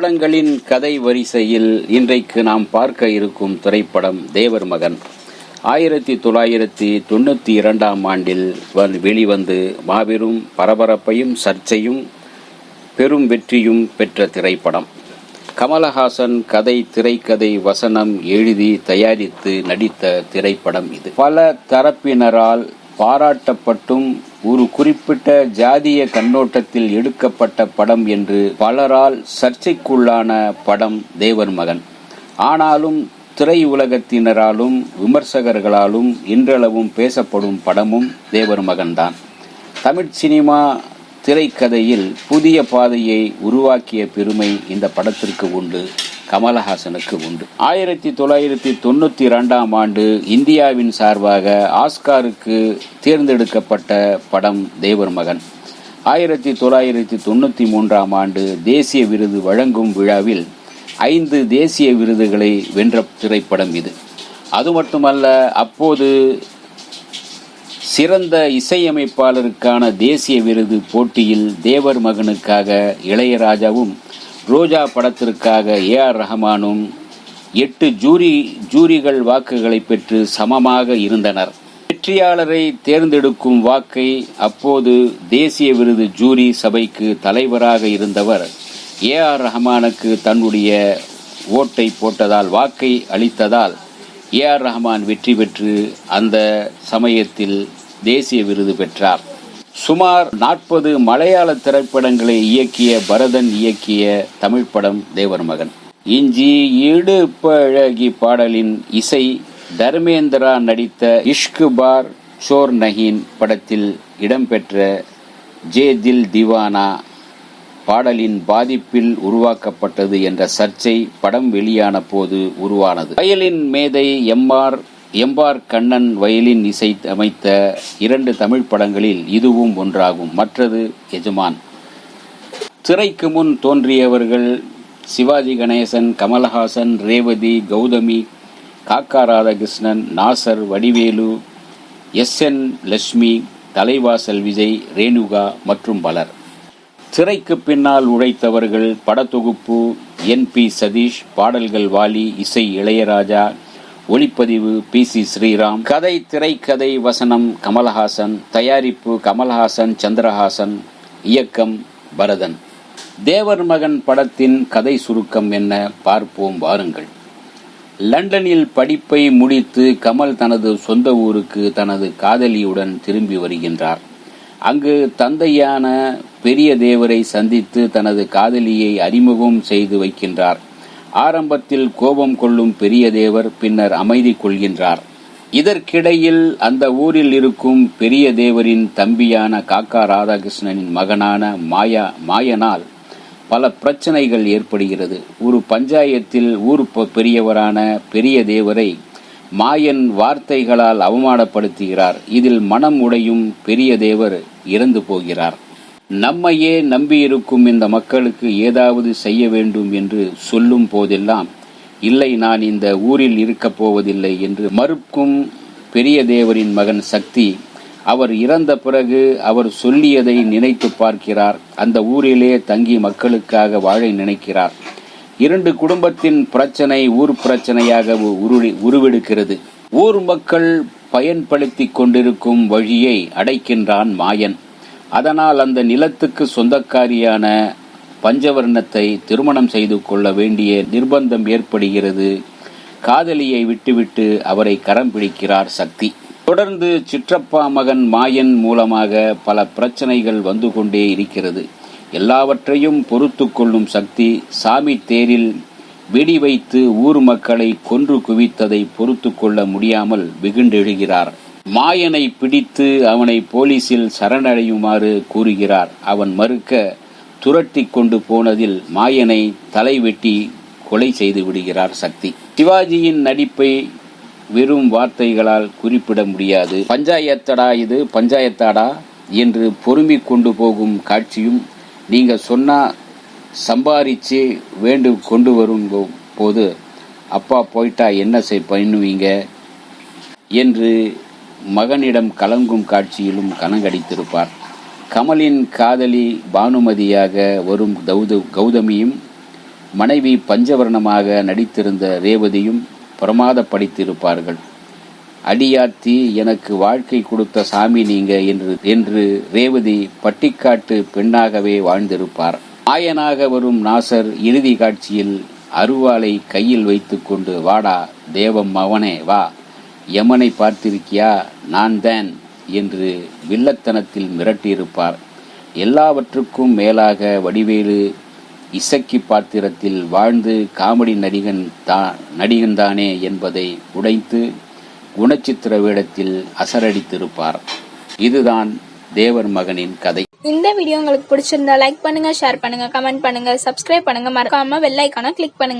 திரைப்படங்களின் கதை வரிசையில் இன்றைக்கு நாம் பார்க்க இருக்கும் திரைப்படம் தேவர் மகன். ஆயிரத்தி தொள்ளாயிரத்தி தொண்ணூற்றி இரண்டாம் ஆண்டில் வெளிவந்து மாபெரும் பரபரப்பையும் சர்ச்சையும் பெரும் வெற்றியும் பெற்ற திரைப்படம். கமலஹாசன் கதை திரைக்கதை வசனம் எழுதி தயாரித்து நடித்த திரைப்படம் இது. பல தரப்பினரால் பாராட்டப்பட்டும் ஒரு குறிப்பிட்ட ஜாதிய கண்ணோட்டத்தில் எடுக்கப்பட்ட படம் என்று பலரால் சர்ச்சைக்குள்ளான படம் தேவர் மகன். ஆனாலும் திரையுலகத்தினராலும் விமர்சகர்களாலும் இன்றளவும் பேசப்படும் படமும் தேவர் மகன்தான். தமிழ் சினிமா திரைக்கதையில் புதிய பாதையை உருவாக்கிய பெருமை இந்த படத்திற்கு உண்டு. கமலஹாசனுக்கு உண்டு. ஆயிரத்தி தொள்ளாயிரத்தி தொண்ணூற்றி இரண்டாம் ஆண்டு இந்தியாவின் சார்பாக ஆஸ்காருக்கு தேர்ந்தெடுக்கப்பட்ட படம் தேவர் மகன். ஆயிரத்தி தொள்ளாயிரத்தி தொண்ணூற்றி மூன்றாம் ஆண்டு தேசிய விருது வழங்கும் விழாவில் ஐந்து தேசிய விருதுகளை வென்ற திரைப்படம் இது. அது மட்டுமல்ல அப்போது சிறந்த இசையமைப்பாளருக்கான தேசிய விருது போட்டியில் தேவர் மகனுக்காக இளையராஜாவும் ரோஜா படத்திற்காக ஏ ஆர் ரஹமானும் எட்டு ஜூரி ஜூரிகள் வாக்குகளை பெற்று சமமாக இருந்தனர். வெற்றியாளரை தேர்ந்தெடுக்கும் வாக்கை அப்போது தேசிய விருது ஜூரி சபைக்கு தலைவராக இருந்தவர் ஏ ஆர் ரஹமானுக்கு தன்னுடைய ஓட்டை போட்டதால் வாக்கை அளித்ததால் ஏ ஆர் ரஹ்மான் வெற்றி பெற்று அந்த சமயத்தில் தேசிய விருது பெற்றார். சுமார் நாற்பது மலையாள திரைப்படங்களை இயக்கிய பரதன் இயக்கிய தமிழ் படம் தேவர் மகன் இஞ்சி இடுப்பழகி பாடலின் இசை தர்மேந்திரா நடித்த இஷ்கு பார் சோர் நஹீன் படத்தில் இடம்பெற்ற ஜே தில் திவானா பாடலின் பாதிப்பில் உருவாக்கப்பட்டது என்ற சர்ச்சை படம் வெளியான போது உருவானது. வயலின் மேதை எம்ஆர் எம்பார் கண்ணன் வயலின் இசை அமைத்த இரண்டு தமிழ் படங்களில் இதுவும் ஒன்றாகும். மற்றது எஜமான். திரைக்கு முன் தோன்றியவர்கள் சிவாஜி கணேசன் கமல்ஹாசன் ரேவதி கௌதமி காக்கா ராதாகிருஷ்ணன் நாசர் வடிவேலு எஸ் என் லட்சுமி தலைவாசல் விஜய் ரேணுகா மற்றும் பலர். திரைக்கு பின்னால் உழைத்தவர்கள் படத்தொகுப்பு என் பி சதீஷ் பாடல்கள் வாலி இசை இளையராஜா ஒளிப்பதிவு பி சி ஸ்ரீராம். கதை திரைக்கதை வசனம் கமல்ஹாசன். தயாரிப்பு கமல்ஹாசன் சந்திரஹாசன். இயக்கம் பரதன். தேவர் மகன் படத்தின் கதை சுருக்கம் என்ன பார்ப்போம் வாருங்கள். லண்டனில் படிப்பை முடித்து கமல் தனது சொந்த ஊருக்கு தனது காதலியுடன் திரும்பி வருகின்றார். அங்கு தந்தையான பெரிய தேவரை சந்தித்து தனது காதலியை அறிமுகம் செய்து வைக்கின்றார். ஆரம்பத்தில் கோபம் கொள்ளும் பெரிய தேவர் பின்னர் அமைதி கொள்கின்றார். இதற்கிடையில் அந்த ஊரில் இருக்கும் பெரிய தேவரின் தம்பியான காக்கா ராதாகிருஷ்ணனின் மகனான மாயா மாயனால் பல பிரச்சனைகள் ஏற்படுகிறது. ஒரு பஞ்சாயத்தில் ஊர் பெரியவரான பெரிய தேவரை மாயன் வார்த்தைகளால் அவமானப்படுத்துகிறார். இதில் மனம் உடையும் பெரிய தேவர் இறந்து போகிறார். நம்மையே நம்பியிருக்கும் இந்த மக்களுக்கு ஏதாவது செய்ய வேண்டும் என்று சொல்லும் போதெல்லாம் இல்லை நான் இந்த ஊரில் இருக்கப் போவதில்லை என்று மறுக்கும் பெரிய தேவரின் மகன் சக்தி அவர் இறந்த பிறகு அவர் சொல்லியதை நினைத்து பார்க்கிறார். அந்த ஊரிலே தங்கி மக்களுக்காக வாழ நினைக்கிறார். இரண்டு குடும்பத்தின் பிரச்சனை ஊர் பிரச்சனையாக உருவெடுக்கிறது. ஊர் மக்கள் பயன்படுத்தி கொண்டிருக்கும் வழியை அடைக்கின்றான் மாயன். அதனால் அந்த நிலத்துக்கு சொந்தக்காரியான பஞ்சவர்ணத்தை திருமணம் செய்து கொள்ள வேண்டிய நிர்பந்தம் ஏற்படுகிறது. காதலியை விட்டுவிட்டு அவரை கரம் பிடிக்கிறார் சக்தி. தொடர்ந்து சிற்றப்பா மகன் மாயன் மூலமாக பல பிரச்சனைகள் வந்து கொண்டே இருக்கிறது. எல்லாவற்றையும் பொறுத்து கொள்ளும் சக்தி சாமி தேரில் வெடி வைத்து ஊர் மக்களை கொன்று குவித்ததை பொறுத்து கொள்ள முடியாமல் வெகுண்டெழுகிறார். மாயனை பிடித்து அவனை போலீசில் சரணடையுமாறு கூறுகிறார். அவன் மறுக்க துரட்டி கொண்டு போனதில் மாயனை தலை வெட்டி கொலை செய்து விடுகிறார் சக்தி. சிவாஜியின் நடிப்பை வெறும் வார்த்தைகளால் குறிப்பிட முடியாது. பஞ்சாயத்தடா இது பஞ்சாயத்தாடா என்று பொறுமி கொண்டு போகும் காட்சியும் நீங்க சொன்னா சம்பாரிச்சு வேண்டு கொண்டு வரும் போது அப்பா போயிட்டா என்ன செய் பண்ணுவீங்க? என்று மகனிடம் கலங்கும் காட்சியிலும் கணங்கடித்திருப்பார் கமலின் காதலி பானுமதியாக வரும் கௌத கௌதமியும் மனைவி பஞ்சவர்ணமாக நடித்திருந்த ரேவதியும் பிரமாதப்படுத்தியிருப்பார்கள் அடியாத்தி எனக்கு வாழ்க்கை கொடுத்த சாமி நீங்க என்று என்று ரேவதி பட்டிக்காட்டு பெண்ணாகவே வாழ்ந்திருப்பார். ஆயனாக வரும் நாசர் இறுதி காட்சியில் அருவாளை கையில் வைத்துக்கொண்டு வாடா தேவம் மவனே வா. யமனை பார்த்திருக்கியா? நான் தான் என்று வில்லத்தனத்தில் மிரட்டியிருப்பார். எல்லாவற்றுக்கும் மேலாக வடிவேலு இசக்கி பாத்திரத்தில் வாழ்ந்து காமெடி நடிகன் தான் நடிகன்தானே என்பதை உடைத்து குணச்சித்திர வேடத்தில் அசரடித்திருப்பார். இதுதான் தேவர் மகனின் கதை. இந்த வீடியோ உங்களுக்கு பிடிச்சிருந்தா லைக் பண்ணுங்க ஷேர் பண்ணுங்க கமெண்ட் பண்ணுங்க சப்ஸ்கிரைப் பண்ணுங்க. மறக்காம வெள்ளைக்கான கிளிக் பண்ணுங்க.